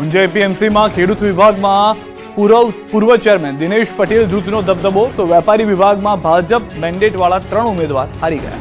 ઊંઝા એપીએમસીમાં ખેડૂત વિભાગમાં પૂર્વ પૂર્વ ચેરમેન દિનેશ પટેલ જૂથનો દબદબો, તો વેપારી વિભાગમાં ભાજપ મેન્ડેટવાળા ત્રણ ઉમેદવાર હારી ગયા.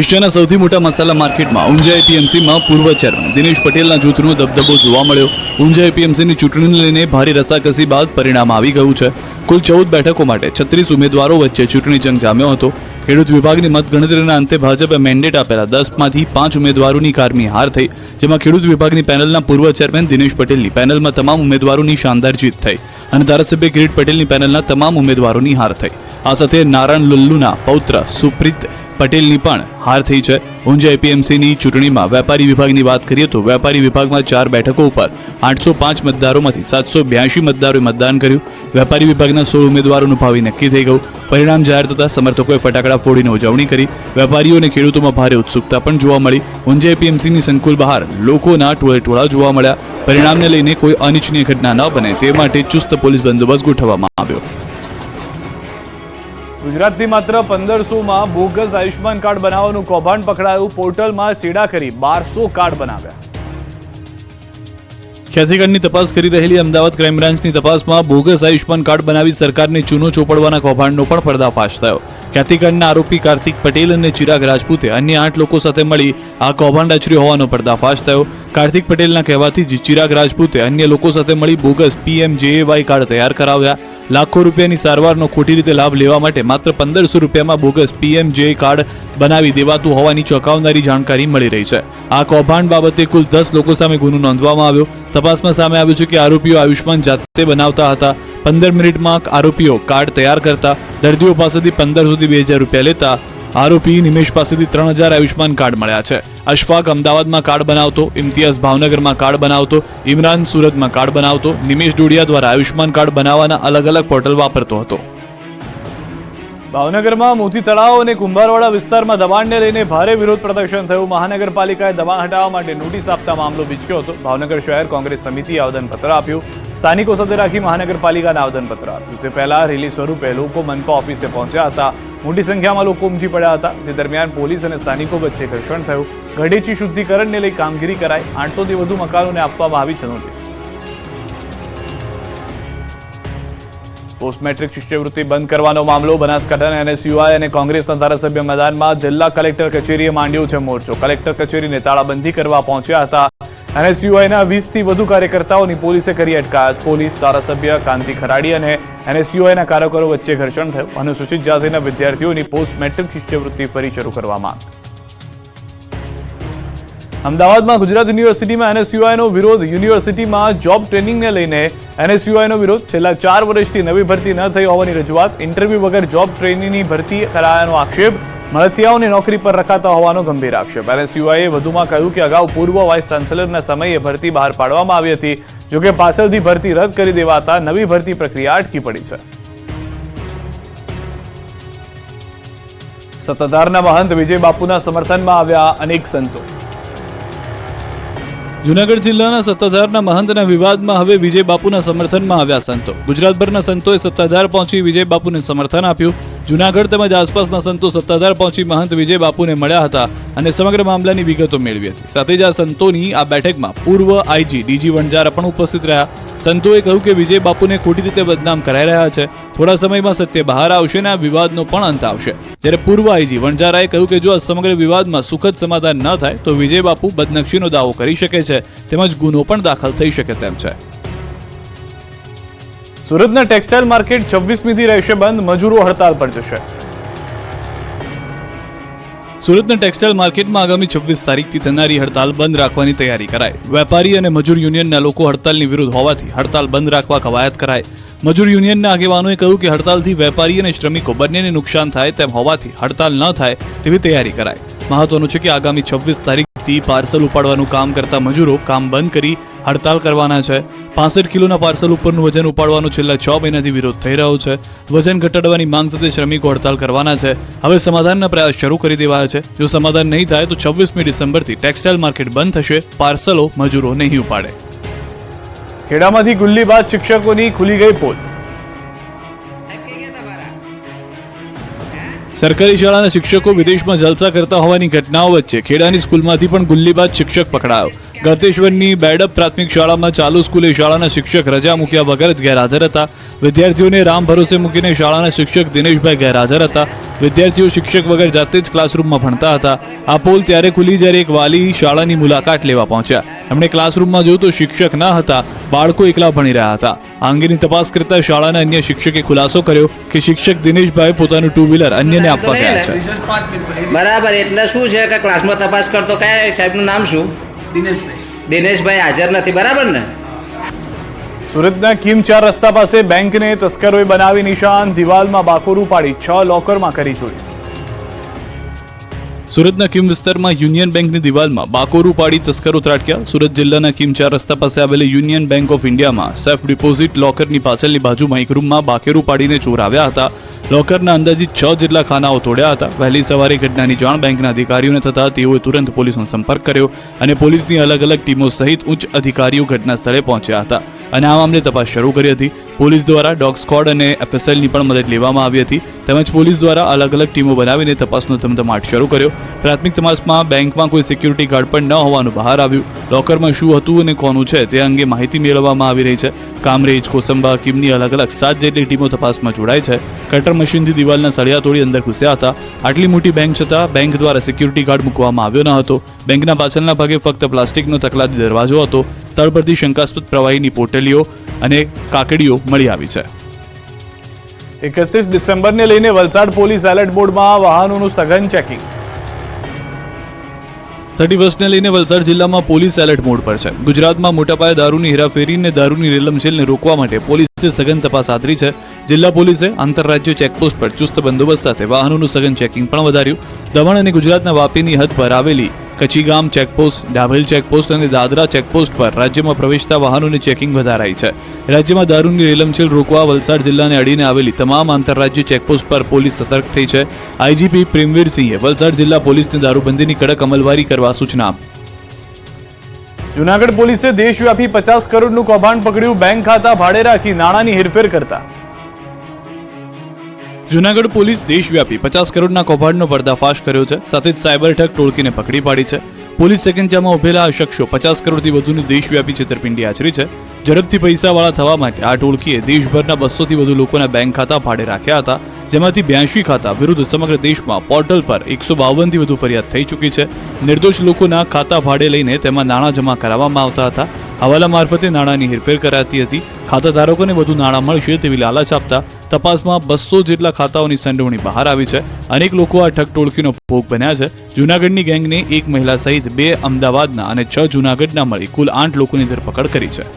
એશિયાના સૌથી મોટા મસાલા માર્કેટમાં ઊંઝા એપીએમસીમાં પૂર્વ ચેરમેન દિનેશ પટેલના જૂથનો દબદબો જોવા મળ્યો. ઊંઝા એપીએમસીની ચૂંટણીને લઈને ભારે રસાકસી બાદ પરિણામ આવી ગયું છે. કુલ ચૌદ બેઠકો માટે છત્રીસ ઉમેદવારો વચ્ચે ચૂંટણી જંગ જામ્યો હતો. ખેડૂત વિભાગની મતગણતરીના અંતે ભાજપે મેન્ડેટ આપેલા દસમાંથી પાંચ ઉમેદવારોની કારમી હાર થઈ, જેમાં ખેડૂત વિભાગની પેનલના પૂર્વ ચેરમેન દિનેશ પટેલની પેનલમાં તમામ ઉમેદવારોની શાનદાર જીત થઈ અને ધારાસભ્ય કિરીટ પટેલની પેનલના તમામ ઉમેદવારોની હાર થઈ. આ સાથે નારાયણ લુલ્લુના પૌત્ર સુપ્રીત પટેલની પણ હાર થઈ છે. ઊંઝા એપીએમસીની ચૂંટણીમાં વેપારી વિભાગની વાત કરીએ તો વેપારી વિભાગમાં ચાર બેઠકો ઉપર આઠસો પાંચ મતદારોમાંથી સાતસો બ્યાસી મતદારોએ મતદાન કર્યું. વેપારી વિભાગના સોળ ઉમેદવારોનું ભાવિ નક્કી થઈ ગયું. પરિણામ જાહેર થતાં સમર્થકોએ ફટાકડા ફોડીને ઉજવણી કરી. વેપારીઓ અને ખેડૂતોમાં ભારે ઉત્સુકતા પણ જોવા મળી. ઊંઝા એપીએમસીની સંકુલ બહાર લોકોના ટોળે ટોળા જોવા મળ્યા. પરિણામને લઈને કોઈ અનિચ્છનીય ઘટના ન બને તે માટે ચુસ્ત પોલીસ બંદોબસ્ત ગોઠવવામાં આવ્યો. ગુજરાતથી માત્ર પંદરસોમાં બોગસ આયુષ્માન કાર્ડ બનાવવાનું કૌભાંડ પકડાયું. પોર્ટલમાં ચેડા કરી બારસો કાર્ડ બનાવ્યા. ખ્યાતિકાંડની તપાસ કરી રહેલી અમદાવાદ ક્રાઇમ બ્રાન્ચની તપાસમાં બોગસ આયુષ્માન કાર્ડ બનાવી સરકારને ચૂનો ચોપડવાના કૌભાંડનો પણ પર્દાફાશ થયો. ખ્યાતિકાંડના આરોપી કાર્તિક પટેલ અને ચિરાગ રાજપૂતે અન્ય આઠ લોકો સાથે મળી આ કૌભાંડ આચર્યું હોવાનો પર્દાફાશ થયો. કાર્તિક પટેલના કહેવાથી જ ચિરાગ રાજપૂતે અન્ય લોકો સાથે મળી બોગસ પીએમજેએવાય કાર્ડ તૈયાર કરાવ્યા. લાખો રૂપિયાની સારવારનો ખોટી રીતે લાભ લેવા માટે માત્ર પંદરસો રૂપિયામાં બોગસ પીએમજે કાર્ડ બનાવી દેવાતું હોવાની ચોંકાવનારી જાણકારી મળી રહી છે. આ કૌભાંડ બાબતે કુલ દસ લોકો સામે ગુનો નોંધવામાં આવ્યો. તપાસમાં સામે આવ્યું છે કે આરોપીઓ આયુષ્માન જાતે બનાવતા હતા. પંદર મિનિટમાં આરોપીઓ કાર્ડ તૈયાર કરતા, દર્દીઓ પાસેથી પંદરસોથી બે હજાર રૂપિયા લેતા આરોપી નિમેશ પાસેથી ત્રણ હજાર આયુષ્માન કાર્ડ મળ્યા છે. અશફાક અમદાવાદમાં કાર્ડ બનાવતો, ઇમ્તિયાઝ ભાવનગરમાં કાર્ડ બનાવતો, ઇમરાન સુરતમાં કાર્ડ બનાવતો, નિમેશ ડોડિયા દ્વારા આયુષ્માન કાર્ડ બનાવવાના અલગ અલગ પોર્ટલ વાપરતો હતો. ભાવનગરમાં મોતી તળાવ અને કુંભારવાડા વિસ્તારમાં દબાણને લઈને ભારે વિરોધ પ્રદર્શન થયું. મહાનગરપાલિકાએ દબાણ હટાવવા માટે નોટિસ આપતા મામલો વિચક્યો હતો. ભાવનગર શહેર કોંગ્રેસ સમિતિએ આવેદનપત્ર આપ્યું. સ્થાનિકો સાથે રાખી મહાનગરપાલિકાને આવેદનપત્ર. આપ્યું તે પહેલા રેલી સ્વરૂપે લોકો મનપા ઓફિસે પહોંચ્યા હતા. મોટી સંખ્યામાં લોકો ઉમટી પડ્યા હતા. જે દરમિયાન પોલીસ અને સ્થાનિકો વચ્ચે ઘર્ષણ થયું. ઘડેચી શુદ્ધિકરણને લઈ કામગીરી કરાઈ. આઠસોથી વધુ મકાનોને આપવામાં આવી છે નોટિસ. પોસ્ટ મેટ્રિક શિષ્યવૃત્તિ બંધ કરવાનો મામલો, બનાસકાંઠાના એનએસયુઆઈ અને કોંગ્રેસના ધારાસભ્ય મેદાનમાં જિલ્લા કલેક્ટર કચેરીએ માંડ્યો છે મોરચો. કલેક્ટર કચેરીને તાળાબંધી કરવા પહોંચ્યા હતા. એનએસયુઆઈના વીસથી વધુ કાર્યકર્તાઓની પોલીસે કરી અટકાયત. પોલીસ ધારાસભ્ય કાંતિ ખરાડી અને એનએસયુઆઈના કાર્યકરો વચ્ચે ઘર્ષણ થયું. અનુસૂચિત જાતિના વિદ્યાર્થીઓની પોસ્ટ મેટ્રિક શિષ્યવૃત્તિ ફરી શરૂ કરવા માંગ અમદાવાદમાં ગુજરાત યુનિવર્સિટીમાં એનએસયુઆઈનો વિરોધ. યુનિવર્સિટીમાં જોબ ટ્રેનિંગને લઈને એનએસયુઆઈનો વિરોધ. છેલ્લા ચાર વર્ષથી નવી ભરતી ન થઈ હોવાની રજૂઆત. ઇન્ટરવ્યુ વગર જોબ ટ્રેનિંગની ભરતી કરાયાનો આક્ષેપ. મળતિયાઓને નોકરી પર રખાતા હોવાનો ગંભીર આક્ષેપ. એનએસયુઆઈએ વધુમાં કહ્યું કે અગાઉ પૂર્વ વાઇસ ચાન્સેલરના સમયે ભરતી બહાર પાડવામાં આવી હતી. જોકે પાછળથી ભરતી રદ કરી દેવાતા નવી ભરતી પ્રક્રિયા અટકી પડી છે. સત્તાધારના મહંત વિજય બાપુના સમર્થનમાં આવ્યા અનેક સંતો. જુનાગઢ જિલ્લાના સત્તાધારના મહંતના વિવાદમાં હવે વિજય બાપુના સમર્થનમાં આવ્યા સંતો. ગુજરાતભરના સંતોએ સત્તાધાર પહોંચી વિજય બાપુને સમર્થન આપ્યું. જુનાગઢ તેમજ આસપાસના સંતો સત્તાધાર પહોંચી મહંત વિજય બાપુને મળ્યા હતા અને સમગ્ર મામલાની વિગતો મેળવી હતી. સાથે જ આ સંતોની આ બેઠકમાં પૂર્વ આઈજી ડીજી વણજારા પણ ઉપસ્થિત રહ્યા. સંતોએ કહ્યું કે વિજય બાપુને ખોટી રીતે બદનામ કરાઈ રહ્યા છે. થોડા સમયમાં સત્ય બહાર આવશે અને આ વિવાદનો પણ અંત આવશે. જ્યારે પૂર્વ આઈજી વણજારાએ કહ્યું કે જો આ સમગ્ર વિવાદમાં સુખદ સમાધાન ન થાય, તો વિજય બાપુ બદનક્ષીનો દાવો કરી શકે છે. તેમજ ગુનો પણ દાખલ થઈ શકે તેમ છે. સુરતના ટેક્સટાઇલ માર્કેટ છવ્વીસમીથી રહેશે બંધ મજૂરો હડતાલ પર જશે. સુરતના ટેક્સટાઇલ માર્કેટમાં આગામી છવ્વીસ તારીખથી થનારી હડતાલ બંધ રાખવાની તૈયારી કરાય વેપારી અને મજૂર યુનિયનના લોકો હડતાલની વિરુદ્ધ હોવાથી હડતાલ બંધ રાખવા કવાયત કરાય મજૂર યુનિયનના આગેવાનોએ કહ્યું કે હડતાલથી વેપારી અને શ્રમિકો બંનેને નુકસાન થાય તેમ હોવાથી હડતાલ ન થાય તેવી તૈયારી કરાય મહત્વનું છે કે આગામી છવ્વીસ તારીખથી પાર્સલ ઉપાડવાનું કામ કરતા મજૂરો કામ બંધ કરી હડતાલ કરવાના છે. પાસઠ કિલોના પાર્સલ ઉપરનું વજન ઉપાડવાનો છેલ્લા છ મહિનાથી વિરોધ થઈ રહ્યો છે. વજન ઘટાડવાની માંગ સાથે શ્રમિકો હડતાલ કરવાના છે. હવે સમાધાનના પ્રયાસ શરૂ કરી દેવાયા છે. જો સમાધાન નહીં થાય તો છવ્વીસમી ડિસેમ્બરથી ટેક્સટાઇલ માર્કેટ બંધ થશે. પાર્સલો મજૂરો નહીં ઉપાડે. ખેડામાંથી ગુલ્લી બાદ શિક્ષકોની ખુલી ગઈ પોલ સરકારી શાળાના શિક્ષકો વિદેશમાં જલસા કરતા હોવાની ઘટનાઓ વચ્ચે ખેડાની સ્કૂલમાંથી પણ ગુલ્લીબાદ શિક્ષક પકડાયો. ગતેશ્વરની બેડપ પ્રાથમિક શાળામાં ચાલુ સ્કૂલે શાળાના શિક્ષક રજા મૂક્યા વગર જ ગેરહાજર હતા. વિદ્યાર્થીઓને રામ ભરોસે મૂકીને શાળાના શિક્ષક દિનેશભાઈ ગેરહાજર હતા. વિદ્યાર્થીઓ શિક્ષક વગર જાતે જ ક્લાસરૂમમાં ભણતા હતા. આ પોલ ત્યારે ખુલી જ્યારે એક વાલી શાળાની મુલાકાત લેવા પહોંચ્યા. એમણે ક્લાસરૂમમાં જોયું તો શિક્ષક ન હતા, બાળકો એકલા ભણી રહ્યા હતા. આ અંગેની તપાસ કરતા શાળાના અન્ય શિક્ષકે ખુલાસો કર્યો કે શિક્ષક દિનેશભાઈ પોતાનું ટુ વ્હીલર અન્યને આપવા ગયા છે. બરાબર, એટલે શું છે કે ક્લાસમાં તપાસ કરતો કયા સાહેબનું નામ શું? દિનેશભાઈ. દિનેશભાઈ હાજર નથી બરાબર ને? સુરતના કિમ ચાર રસ્તા પાસે બેંકને તસ્કરોએ બનાવી નિશાન દિવાલમાં બાકોરું પાડી છ લોકરમાં કરી ચોરી. સુરતના કિમ વિસ્તારમાં યુનિયન બેંકની દિવાલમાં બાકોરું પાડી તસ્કરો ત્રાટક્યા. સુરત જિલ્લાના કિમ ચાર રસ્તા પાસે આવેલી યુનિયન બેંક ઓફ ઇન્ડિયામાં સેફ ડિપોઝિટ લોકરની પાછળની બાજુમાં એક રૂમમાં બાકેરું પાડીને ચોર આવ્યા હતા. લોકરના અંદાજિત છ જેટલા ખાનાઓ તોડ્યા હતા. વહેલી સવારે ઘટનાની જાણ બેંકના અધિકારીઓને થતા તેઓએ તુરંત પોલીસનો સંપર્ક કર્યો અને પોલીસની અલગ અલગ ટીમો સહિત ઉચ્ચ અધિકારીઓ ઘટના સ્થળે પહોંચ્યા હતા. અને આ મામલે તપાસ શરૂ કરી હતી. પોલીસ દ્વારા ડોગ સ્કોડ અને એફએસએલની પણ મદદ લેવામાં આવી હતી. તેમજ પોલીસ દ્વારા અલગ અલગ ટીમો બનાવીને તપાસનો ધમધમાટ શરૂ કર્યો. પ્રાથમિક તપાસમાં બેંકમાં કોઈ સિક્યુરિટી ગાર્ડ પણ ન હોવાનું બહાર આવ્યું. લોકરમાં શું હતું અને કોનું છે તે અંગે માહિતી મેળવવામાં આવી રહી છે. કામરેજ, કોસંબા, કિમની અલગ અલગ સાત જેટલી ટીમો તપાસમાં જોડાય છે. કટર મશીનથી દિવાલના સળિયા તોડી અંદર ઘૂસ્યા હતા. આટલી મોટી બેંક છતાં બેંક દ્વારા સિક્યુરિટી ગાર્ડ મૂકવામાં આવ્યો ન હતો. બેંકના પાછળના ભાગે ફક્ત પ્લાસ્ટિકનો તકલાદી દરવાજો હતો. સ્થળ પરથી શંકાસ્પદ પ્રવાહીની પોટલીઓ અને કાકડીઓ મળી આવી છે. એકત્રીસ ડિસેમ્બરને લઈને વલસાડ પોલીસ એલર્ટ બોર્ડમાં વાહનોનું સઘન ચેકિંગ. થર્ટી ફર્સ્ટને લઈને વલસાડ જિલ્લામાં પોલીસ એલર્ટ મોડ પર છે. ગુજરાતમાં મોટા પાયે દારૂની હેરાફેરીને દારૂની રેલમછેલને રોકવા માટે પોલીસે સઘન તપાસ આદરી છે. જિલ્લા પોલીસે આંતરરાજ્ય ચેકપોસ્ટ પર ચુસ્ત બંદોબસ્ત સાથે વાહનોનું સઘન ચેકિંગ પણ વધાર્યું. દમણ અને ગુજરાતના વાપીની હદ પર આવેલી કચીગામ ચેકપોસ્ટ, ડાભેલ ચેકપોસ્ટ અને દાદરા ચેકપોસ્ટ પર રાજ્યમાં પ્રવેશતા વાહનોની ચેકિંગ વધારાઈ છે. રાજ્યમાં દારૂની રેલમછેલ રોકવા વલસાડ જિલ્લાને અડીને આવેલી તમામ આંતરરાજ્ય ચેકપોસ્ટ પર પોલીસ સતર્ક થઈ છે. આઈજીપી પ્રેમવીરસિંહે વલસાડ જિલ્લા પોલીસને દારૂબંધીની કડક અમલવારી કરવા સૂચના જુનાગઢ પોલીસે દેશવ્યાપી પચાસ કરોડનું કૌભાંડ પકડ્યું, બેંક ખાતા ભાડે રાખી નાણાંની હેરફેર કરતા જુનાગઢ પોલીસ દેશવ્યાપી પચાસ કરોડના કૌભાંડનો પર્દાફાશ કર્યો છે. સાથે જ સાયબર ઠગ ટોળકીને પકડી પાડી છે. પોલીસ સેકન્ડચામાં ઉભેલા આ શખ્સો પચાસ કરોડથી વધુની દેશવ્યાપી છેતરપિંડી આચરી છે. ઝડપથી પૈસાવાળા થવા માટે આ ટોળકીએ દેશભરના બસોથી વધુ લોકોના બેંક ખાતા ભાડે રાખ્યા હતા. જેમાંથી બ્યાસી ખાતા વિરુદ્ધ સમગ્ર દેશમાં પોર્ટલ પર એકસો બાવનથી વધુ ફરિયાદ થઈ ચૂકી છે. નિર્દોષ લોકોના ખાતા ભાડે લઈને તેમાં નાણાં જમા કરાવવામાં આવતા હતા. હવાલા મારફતે નાણાંની હેરફેર કરાતી હતી. ખાતાધારકોને વધુ નાણાં મળશે તેવી લાલચ આપતા તપાસમાં બસો જેટલા ખાતાઓની સંડોવણી બહાર આવી છે. અનેક લોકો આ ઠગ ટોળકીનો ભોગ બન્યા છે. જૂનાગઢની ગેંગને એક મહિલા સહિત બે અમદાવાદના અને છ જૂનાગઢના મળી કુલ આઠ લોકોની ધરપકડ કરી છે.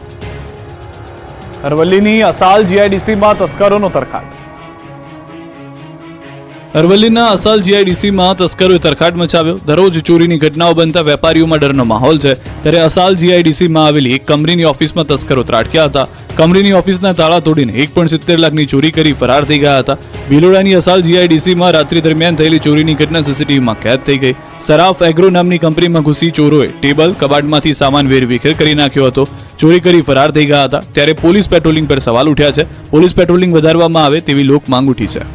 અરવલ્લીની અસાલ જીઆઈડીસીમાં તસ્કરોનો તરખાટ. અરવલ્લીના અસાલ જીઆઈડીસીમાં તસ્કરોએ તરખાટ મચાવ્યો. દરરોજ ચોરીની ઘટનાઓ બનતા વેપારીઓમાં ડરનો માહોલ છે. ત્યારે અસાલ જીઆઈડીસીમાં આવેલી એક કંપનીની ઓફિસમાં તસ્કરો ત્રાટક્યા હતા. કંપનીની ઓફિસના તાળા તોડીને એક પણ સિત્તેર લાખની ચોરી કરી ફરાર થઈ ગયા હતા. ભિલોડાની અસાલ જીઆઈડીસીમાં રાત્રિ દરમિયાન થયેલી ચોરીની ઘટના સીસીટીવીમાં કેદ થઈ ગઈ. સરાફ એગ્રો નામની કંપનીમાં ઘૂસી ચોરોએ ટેબલ, કબાટમાંથી સામાન વેરવિખેર કરી નાખ્યો હતો. ચોરી કરી ફરાર થઈ ગયા હતા. ત્યારે પોલીસ પેટ્રોલિંગ પર સવાલ ઉઠ્યા છે. પોલીસ પેટ્રોલિંગ વધારવામાં આવે તેવી લોક માંગ ઉઠી છે.